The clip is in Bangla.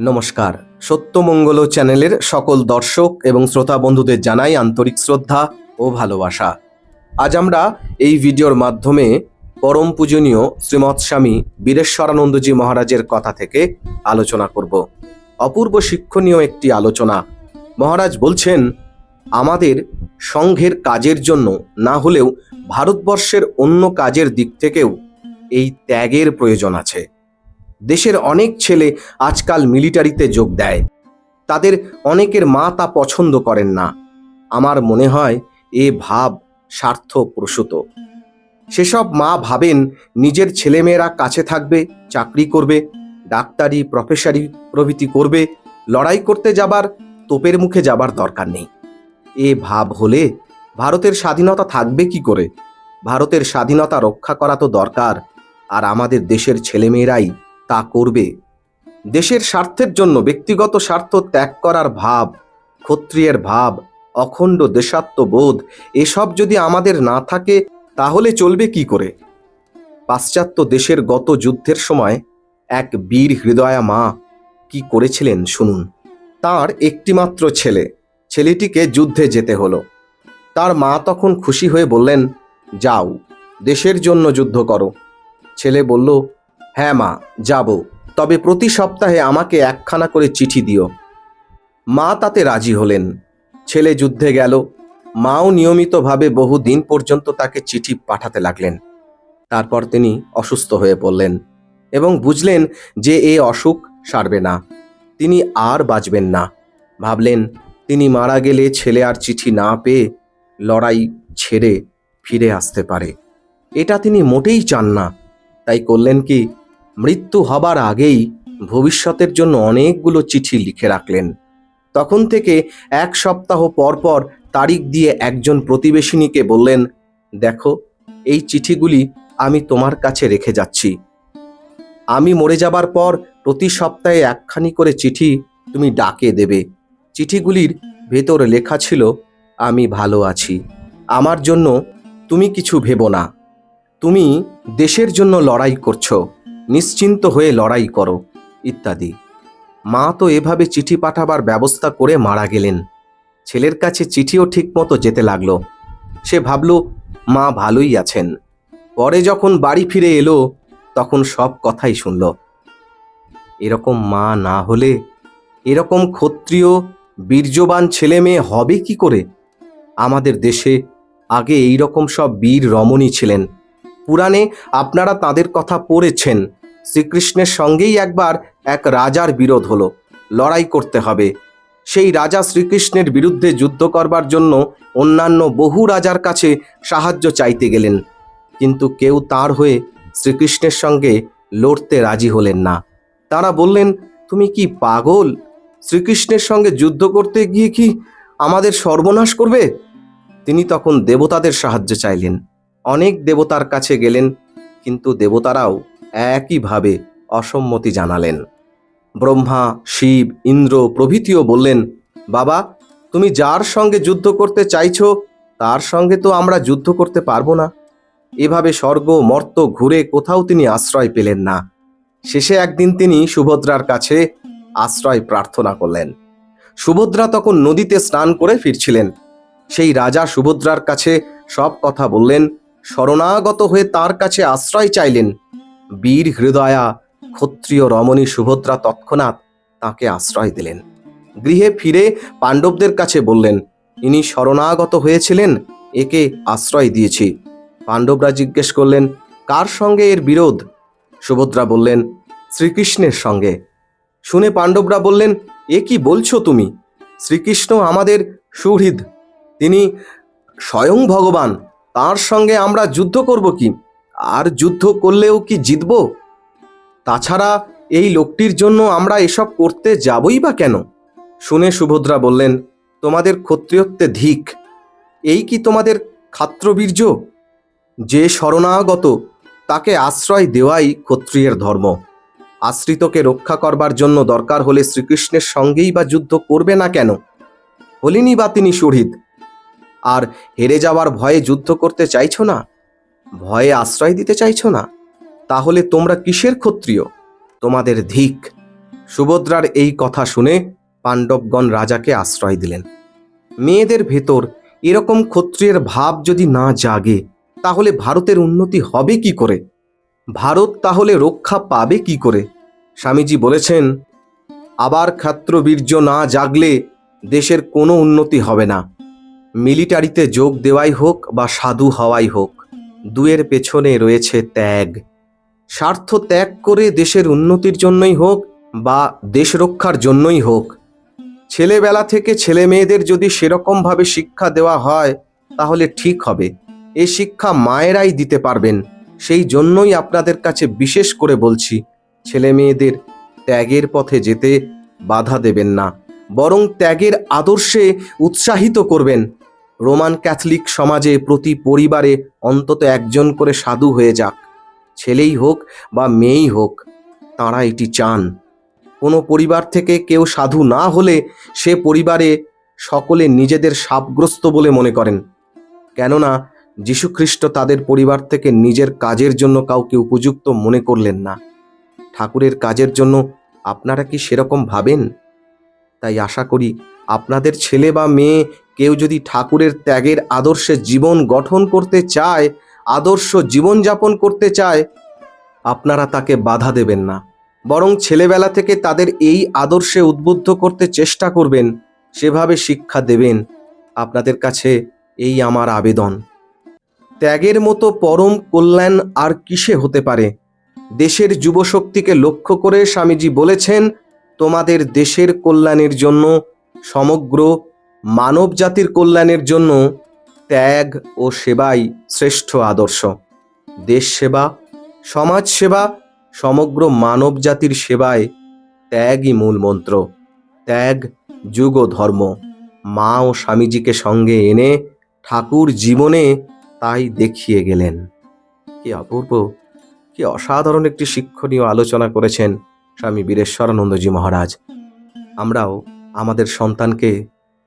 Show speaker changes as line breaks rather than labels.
নমস্কার। সত্যমঙ্গল চ্যানেলের সকল দর্শক এবং শ্রোতা বন্ধুদের জানাই আন্তরিক শ্রদ্ধা ও ভালোবাসা। আজ আমরা এই ভিডিওর মাধ্যমে পরম পূজনীয় শ্রীমৎ স্বামী বীরেশ্বরানন্দজি মহারাজের কথা থেকে আলোচনা করব। অপূর্ব শিক্ষণীয় একটি আলোচনা। মহারাজ বলছেন, আমাদের সংঘের কাজের জন্য না হলেও ভারতবর্ষের অন্য কাজের দিক থেকেও এই ত্যাগের প্রয়োজন আছে। দেশের অনেক ছেলে আজকাল মিলিটারিতে যোগ দেয়। তাদের অনেকের মা তা পছন্দ করেন না। আমার মনে হয় এ ভাব স্বার্থ প্রসূত সেসব মা ভাবেন নিজের ছেলেমেয়েরা কাছে থাকবে, চাকরি করবে, ডাক্তারি, প্রফেসারি প্রভৃতি করবে, লড়াই করতে যাবার, তোপের মুখে যাবার দরকার নেই। এ ভাব হলে ভারতের স্বাধীনতা থাকবে কি করে? ভারতের স্বাধীনতা রক্ষা করা তো দরকার, আর আমাদের দেশের ছেলেমেয়েরাই তা করবে। দেশের স্বার্থের জন্য ব্যক্তিগত স্বার্থ ত্যাগ করার ভাব, ক্ষত্রিয়ের ভাব, অখণ্ড দেশাত্মবোধ, এসব যদি আমাদের না থাকে, তাহলে চলবে কি করে? পাশ্চাত্য দেশের গত যুদ্ধের সময় এক বীর হৃদয়া মা কি করেছিলেন শুনুন। তার একটিমাত্র ছেলে, ছেলেটিকে যুদ্ধে যেতে হলো। তার মা তখন খুশি হয়ে বললেন, যাও, দেশের জন্য যুদ্ধ করো। ছেলে বলল হ্যাঁ মা, যাব। তবে প্রতি সপ্তাহে আমাকে একখানা করে চিঠি দিও। মা তাতে রাজি হলেন। ছেলে যুদ্ধে গেল। মাও নিয়মিতভাবে বহু দিন পর্যন্ত তাকে চিঠি পাঠাতে লাগলেন। তারপর তিনি অসুস্থ হয়ে পড়লেন এবং বুঝলেন যে এ অসুখ সারবে না। তিনি আর বাঁচবেন না। ভাবলেন, তিনি মারা গেলে ছেলে আর চিঠি না পেয়ে লড়াই ছেড়ে ফিরে আসতে পারে। এটা তিনি মোটেই চান না। তাই করলেন কি মৃত্যু হবার আগেই ভবিষ্যতের জন্য অনেকগুলো চিঠি লিখে রাখলেন। তখন থেকে এক সপ্তাহ পর পর তারিখ দিয়ে একজন প্রতিবেশিনীকে বললেন, দেখো, এই চিঠিগুলি আমি তোমার কাছে রেখে যাচ্ছি। আমি মরে যাবার পর প্রতি সপ্তাহে একখানি করে চিঠি তুমি ডাকে দেবে। চিঠিগুলির ভেতর লেখা ছিল, আমি ভালো আছি। আমার জন্য তুমি কিছু ভেবো না। তুমি দেশের জন্য লড়াই করছ। নিশ্চিন্ত হয়ে লড়াই করো, ইত্যাদি। মা তো এভাবে চিঠি পাঠাবার ব্যবস্থা করে মারা গেলেন। ছেলের কাছে চিঠিও ঠিকমতো যেতে লাগল। সে ভাবল, মা ভালোই আছেন। পরে যখন বাড়ি ফিরে এলো, তখন সব কথাই শুনল। এরকম মা না হলে এরকম ক্ষত্রিয়, বীর্যবান ছেলে মেয়ে হবে কি করে? আমাদের দেশে আগে এই রকম সব বীর রমণী ছিলেন। পুরাণে আপনারা তাদের কথা পড়েছেন। শ্রীকৃষ্ণের সঙ্গেই একবার এক রাজার বিরোধ হলো। লড়াই করতে হবে। সেই রাজা শ্রীকৃষ্ণের বিরুদ্ধে যুদ্ধ করবার জন্য অন্যান্য বহু রাজার কাছে সাহায্য চাইতে গেলেন। কিন্তু কেউ তার হয়ে শ্রীকৃষ্ণের সঙ্গে লড়তে রাজি হলেন না। তারা বললেন, তুমি কি পাগল? শ্রীকৃষ্ণের সঙ্গে যুদ্ধ করতে গিয়ে কি আমাদের সর্বনাশ করবে? তিনি তখন দেবতাদের সাহায্য চাইলেন। অনেক দেবতার কাছে গেলেন, কিন্তু দেবতারাও একইভাবে অসম্মতি জানালেন। ব্রহ্মা, শিব, ইন্দ্র প্রভৃতিও বললেন, বাবা, তুমি যার সঙ্গে যুদ্ধ করতে চাইছ, তার সঙ্গে তো আমরা যুদ্ধ করতে পারব না। এভাবে স্বর্গ, মর্ত ঘুরে কোথাও তিনি আশ্রয় পেলেন না। শেষে একদিন তিনি সুভদ্রার কাছে আশ্রয় প্রার্থনা করলেন। সুভদ্রা তখন নদীতে স্নান করে ফিরছিলেন। সেই রাজা সুভদ্রার কাছে সব কথা বললেন, শরণাগত হয়ে তার কাছে আশ্রয় চাইলেন। বীর হৃদয়া ক্ষত্রিয় রমণী সুভদ্রা তৎক্ষণাৎ তাকে আশ্রয় দিলেন। গৃহে ফিরে পাণ্ডবদের কাছে বললেন, ইনি শরণাগত হয়েছিলেন, একে আশ্রয় দিয়েছি। পাণ্ডবরা জিজ্ঞেস করলেন, কার সঙ্গে এর বিরোধ? সুভদ্রা বললেন, শ্রীকৃষ্ণের সঙ্গে। শুনে পাণ্ডবরা বললেন, এ কি বলছো তুমি? শ্রীকৃষ্ণ আমাদের সুহৃদ। তিনি স্বয়ং ভগবান, তার সঙ্গে আমরা যুদ্ধ করব কি? আর যুদ্ধ করলেও কি জিতব? তাছাড়া এই লোকটির জন্য আমরা এসব করতে যাবই বা কেন? শুনে সুভদ্রা বললেন, তোমাদের ক্ষত্রিয়ত্বে ধিক, এই কি তোমাদের খাত্রবীর্য যে শরণাগত, তাকে আশ্রয় দেওয়াই ক্ষত্রিয়ের ধর্ম। আশ্রিতকে রক্ষা করবার জন্য দরকার হলে শ্রীকৃষ্ণের সঙ্গেই বা যুদ্ধ করবে না কেন? হলেনি বা তিনি শহীদ আর হেরে যাওয়ার ভয়ে যুদ্ধ করতে চাইছো না? ভয়ে আশ্রয় দিতে চাইছো না? তাহলে তোমরা কিসের ক্ষত্রিয়? তোমাদের ধিক। সুভদ্রার এই কথা শুনে পাণ্ডবগণ রাজাকে আশ্রয় দিলেন। মেয়েদের ভেতর এরকম ক্ষত্রিয়ের ভাব যদি না জাগে, তাহলে ভারতের উন্নতি হবে কি করে? ভারত তাহলে রক্ষা পাবে কি করে? স্বামীজি বলেছেন, আবার ক্ষাত্রবীর্য না জাগলে দেশের কোনো উন্নতি হবে না। মিলিটারিতে যোগ দেওয়াই হোক বা সাধু হওয়াই হোক। দুয়ের পেছনে রয়েছে ত্যাগ। স্বার্থ ত্যাগ করে দেশের উন্নতির জন্যই হোক বা দেশ রক্ষার জন্যই হোক। ছেলেবেলা থেকে ছেলে মেয়েদের যদি সেরকমভাবে শিক্ষা দেওয়া হয়, তাহলে ঠিক হবে। এ শিক্ষা মায়েরাই দিতে পারবেন। সেই জন্যই আপনাদের কাছে বিশেষ করে বলছি ছেলে মেয়েদের ত্যাগের পথে যেতে বাধা দেবেন না। বরং ত্যাগের আদর্শে উৎসাহিত করবেন। রোমান ক্যাথলিক সমাজে প্রতি পরিবারে অন্তত একজন করে সাধু হয়ে যাক, ছেলেই হোক বা মেয়েই হোক, তাঁরা এটি চান। কোনো পরিবার থেকে কেউ সাধু না হলে সে পরিবারে সকলে নিজেদের সাপগ্রস্ত বলে মনে করেন। কেননা, যীশুখ্রিস্ট তাদের পরিবার থেকে নিজের কাজের জন্য কাউকে উপযুক্ত মনে করলেন না। ঠাকুরের কাজের জন্য আপনারা কি সেরকম ভাবেন? তাই আশা করি আপনাদের ছেলে বা মেয়ে কেউ যদি ঠাকুরের ত্যাগের আদর্শে জীবন গঠন করতে চায়, আদর্শ জীবনযাপন করতে চায়, আপনারা তাকে বাধা দেবেন না। বরং ছেলেবেলা থেকে তাদের এই আদর্শে উদ্বুদ্ধ করতে চেষ্টা করবেন, সেভাবে শিক্ষা দেবেন। আপনাদের কাছে এই আমার আবেদন। ত্যাগের মতো পরম কল্যাণ আর কিসে হতে পারে? দেশের যুবশক্তিকে লক্ষ্য করে স্বামীজি বলেছেন, তোমাদের দেশের কল্যাণের জন্য সমগ্র মানব জাতির কল্যাণের জন্য ত্যাগ ও সেবাই শ্রেষ্ঠ আদর্শ। দেশ সেবা, সমাজ সেবা, সমগ্র মানব জাতির সেবায় ত্যাগই মূল মন্ত্র। ত্যাগ, যুগ ধর্ম। মা ও স্বামীজিকে সঙ্গে এনে ঠাকুর জীবনে তাই দেখিয়ে গেলেন। কি অপূর্ব, কি অসাধারণ একটি শিক্ষণীয় আলোচনা করেছেন স্বামী বীরেশ্বরানন্দজি মহারাজ। আমরাও আমাদের সন্তানকে